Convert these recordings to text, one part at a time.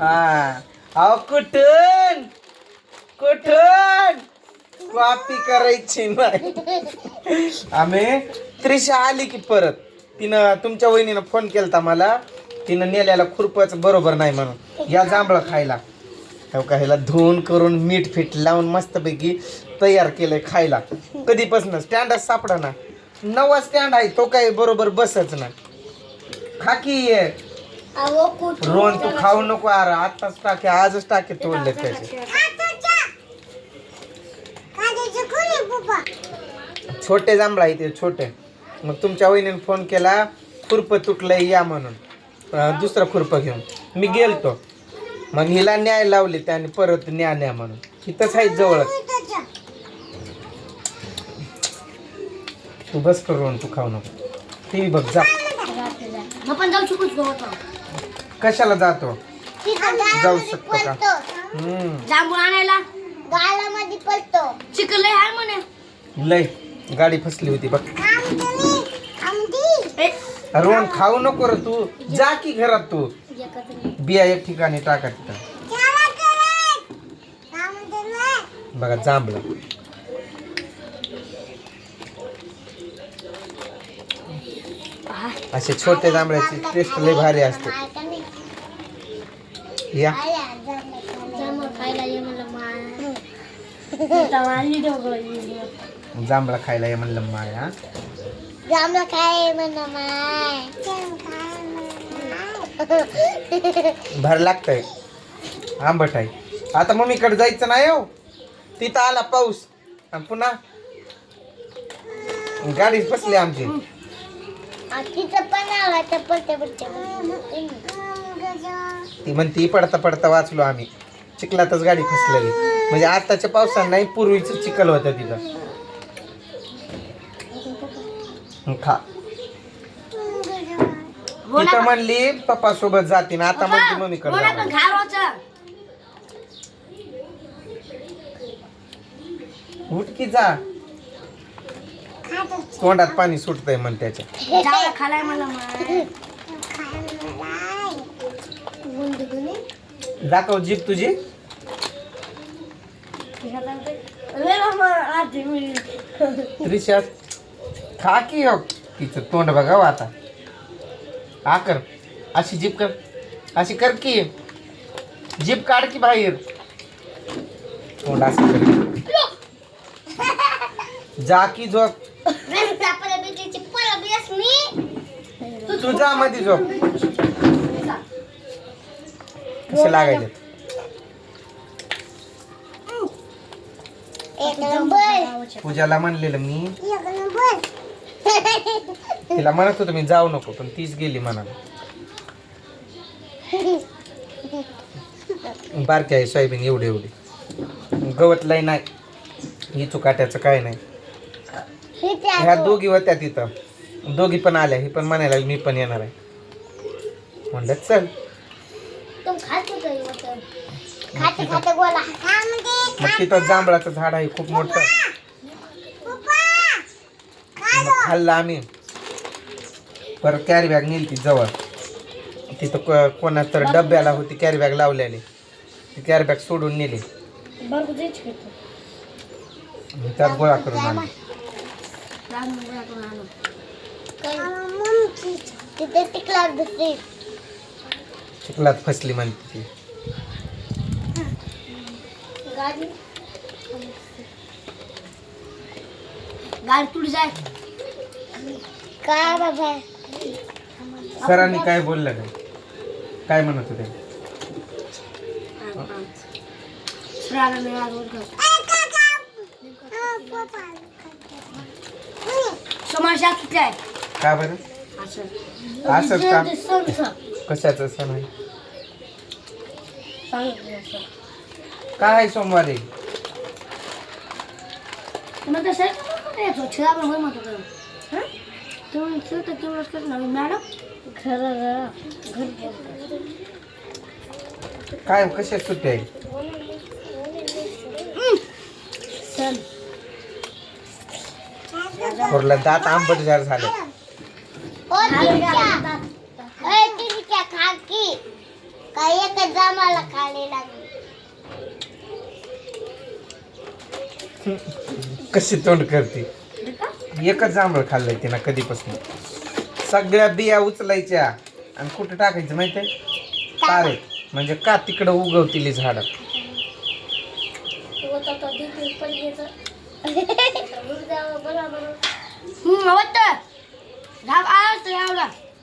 हा. अहो कुठून? कुठून? कॉपी करायची नाही. आम्ही त्रिशा आली की परत. तिनं तुमच्या वहिनीनं फोन केलता मला. तिनं नेल्याला खुरपच बरोबर नाही म्हणून. या जांभळं खायला. हो का ह्याला धुवून करून मीठ फिट लावून मस्तपैकी तयार केलंय खायला. कधीपासून स्टँडच सापडा ना. नवा स्टँड आहे तो काही बरोबर बसच ना खाकी अहो रोहन तू खाऊ नको अरे आताच टाके आजच टाके तोडले त्याचे. छोटे जांभळा ते छोटे. मग तुमच्या वहिनीने फोन केला खुरप तुटलंय या म्हणून. दुसरं खुरप घेऊन. मी गेलतो. मग हिला न्याय लावली त्याने परत न्या न्या म्हणून. इथंच आहे जवळच. तू बस करून तू खाऊ नको. टीव्ही बघ जा. मग पण जाऊ शकूच गवत कशाला जातो? जाऊ शकतो का? हम्म. जांभूळ आणायला? गालामध्ये पडतो चिकन लय आहे म्हणे. लय. गाडी फसली होती बघ. ए, रोहन खाऊ नको रे तू. जा की घरात तू. बिया एक ठिकाणी टाका तिथं. बघा जांभळं. असे छोटे जांभळ्याची टेस्ट लय भारी असते. या. जांभळा खायला ये म्हणलं माया जांभळा खायला ये म्हणलं माया माय भर लागतंय. आंबट आहे. आता मम्मीकडे जायचं नाही हो. तिथं आला पाऊस. आणि पुन्हा गाडीत बसली आमची. तिथं पण आला चप्पल चप्पल ती म्हणती पडता पडता वाचलो आम्ही. चिखलातच गाडी फसलेली म्हणजे आताच्या पावसानं नाही पूर्वीच चिखल होतं तिथं. खा. तिथं म्हणली पप्पा सोबत जाते ना आता म्हणते. खा रोजचं. उठ की जा. तोंडात पाणी सुटतंय म्हण त्याच्या. खालाय म्हणलं माय दाखव जीप तुझी. लय त्रिशा खा की हो? तिचं तोंड बघा हो आता. हा कर. अशी जीप कर. अशी कर की. जीप काढ की बाहेर. तोंड असं कर. जा की झोप. तुझा मध्ये झोप. कसे लागायचे? एक नंबर. पूजाला म्हणलेलं मी. एक नंबर. तिला म्हणत होतो मी जाऊ नको. पण तीच गेली म्हणाला बारकी आहे सोयाबीन एवढी एवढी. गवत लय नाही. ही चुकाट्याचं काय नाही. हे ह्या दोघी होत्या तिथं. दोघी पण आल्या ही पण म्हणायला लागली, मी पण येणार आहे. म्हणलं चल तुम खात होतं हे होतं. खाते खाते गोला मग तिथं जांभळाचं झाड आहे खूप मोठं. मग खाल्लं आम्ही. परत कॅरी बॅग नेली ती जवळ. तिथं को- कोणा तर डब्याला होती कॅरी बॅग लावलेली. ती कॅरी बॅग सोडून नेली. बरं. मग त्यात गोळा करून आणली. तिथे टिकला दुसरी. चिखलात फसली म्हणते ती. गाडी. गाडी तुडी जाय का बाबा? सरांनी काय बोललं काय काय म्हणत होते? श्रावण मेळा रोज घाल. समाजात सुटले आहे? का बरं? असं असंच का? ते सण सण. कशाचं सण आहे? सांगितलं असं. काय आहे सोमवारी? यायचो? पण होय म्हणतो करणार मॅडम घर घर काय कशात सुट्टी आहे? सण थोरला दात आंबट जार झाले. काय एक जामाला खाली लागली. कशी तोंड करते? एकच जांभळ खाल्लंय तिनं कधीपासून. सगळ्या बिया उचलायच्या आणि कुठं टाकायचं माहितीये? तारे म्हणजे का तिकडं उगवतील झाड?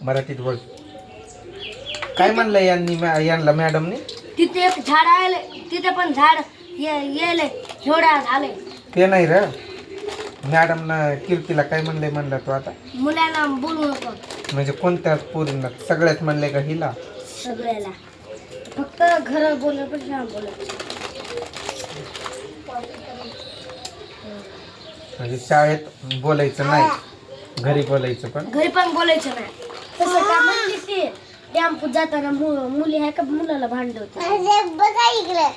मराठीत बोल. काय म्हणलं यांनी मॅ- यांना मॅडमने? तिथे एक झाड आले तिथे पण झाड ये येले एवढा झाले. ते नाही र. मॅडमनं कीर्तीला काय म्हणलंय म्हणलं तू आता? मुलांना बोलू नको. म्हणजे कोणत्या पोरींना? सगळ्यात म्हणलंय का हिला? सगळ्याला. फक्त घर बोललं पण छान बोलत म्हणजे शाळेत बोलायचं नाही. घरी बोलायचं पण. घरी पण बोलायचं नाही. तसं का म्हणली ती टेम्पो जाताना मु- मुली आहे का मुलाला अरे बघा इकडे.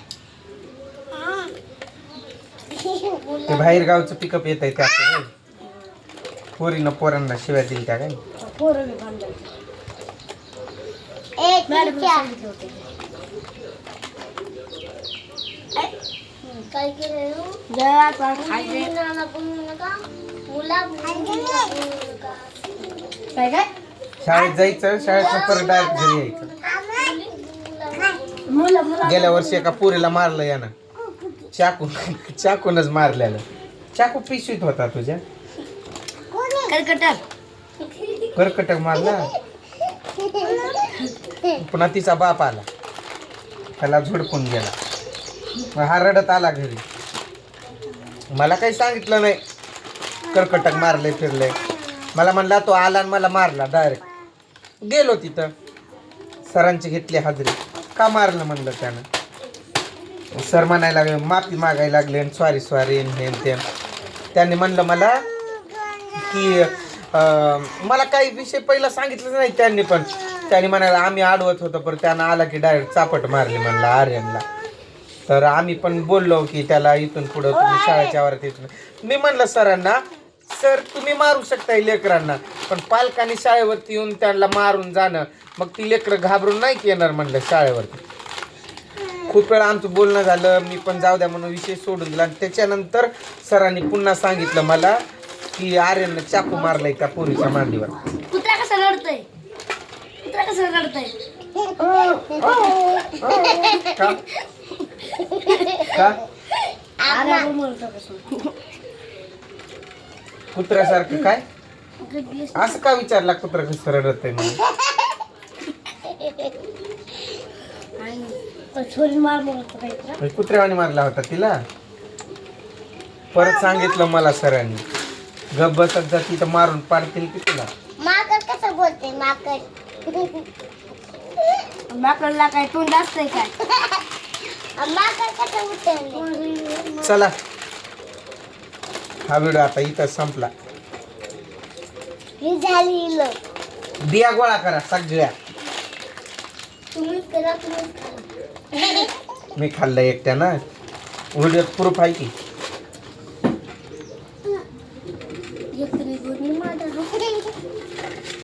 ते बाहेर गावचं पिकअप येत आहे त्या पोरीनं पोरांना शिव्या दिल त्या काय? होतं. काय शाळेत जायचं शाळेत परत डायरेक्ट घरी यायचं. मुलं मुलं. गेल्या वर्षी एका पोरीला मारलं यानं. चाकू चाकूनच मारलेलं. चाकू पिशवीत होता तुझ्या? करकटर करकटक मारला? पुन्हा तिचा बाप आला. त्याला झोडपून गेला. मग हा रडत आला घरी. मला काही सांगितलं नाही. करकटक मारले फिरले. मला म्हणला तो आला आणि मला मारला डायरेक्ट गेलो तिथं. सरांची घेतली हाजरी. का मारलं म्हणलं त्यानं? सर म्हणायला लागले माफी मागायला लागले सॉरी सॉरी हे ते. त्यांनी म्हणलं मला की मला काही विषय पहिला सांगितलं नाही त्यांनी पण. त्यांनी म्हणायला आम्ही आडवत होतो पण त्यानं आला की डायरेक्ट चापट मारली म्हणलं आर्यनला. तर आम्ही पण बोललो की त्याला इथून पुढं तुम्ही शाळेच्या वरात इथून मी म्हणलं सरांना सर तुम्ही मारू शकताय लेकरांना पण पालकांनी शाळेवरती येऊन त्यांना मारून जाणं. मग ती लेकरं घाबरून नाही येणार म्हणलं शाळेवरती. खूप वेळा आमचं बोलणं झालं मी पण जाऊ द्या म्हणून विषय सोडून दिला. आणि त्याच्यानंतर सरांनी पुन्हा सांगितलं मला की आर्यननं चाकू मारलाय त्या पोरीच्या मांडीवर. कुत्रा कसं रडतय? कुत्रा कसं रडतय? का? का? कुत्र्यासारखं काय? असं का विचारला कुत्रा कसं रडत आहे म्हणून आणि छोरी मार म्हणजे कुत्र्यावाने मारला होता तिला? परत सांगितलं मला सरांनी. गप बसत जा तिथं मारून पाडतील की तुला. माकड कसं बोलते माकड? माकडला काय तोंड असतंय काय? माकड कसं उतरले चला. हा व्हिडिओ आता इथं संपला. ही झाली बिया गोळा करा सगळ्या. तुम्हीच करा तुम्हीच करा. मी खाल्लं एकट्यानं. व्हिडिओत प्रूफ आहे की?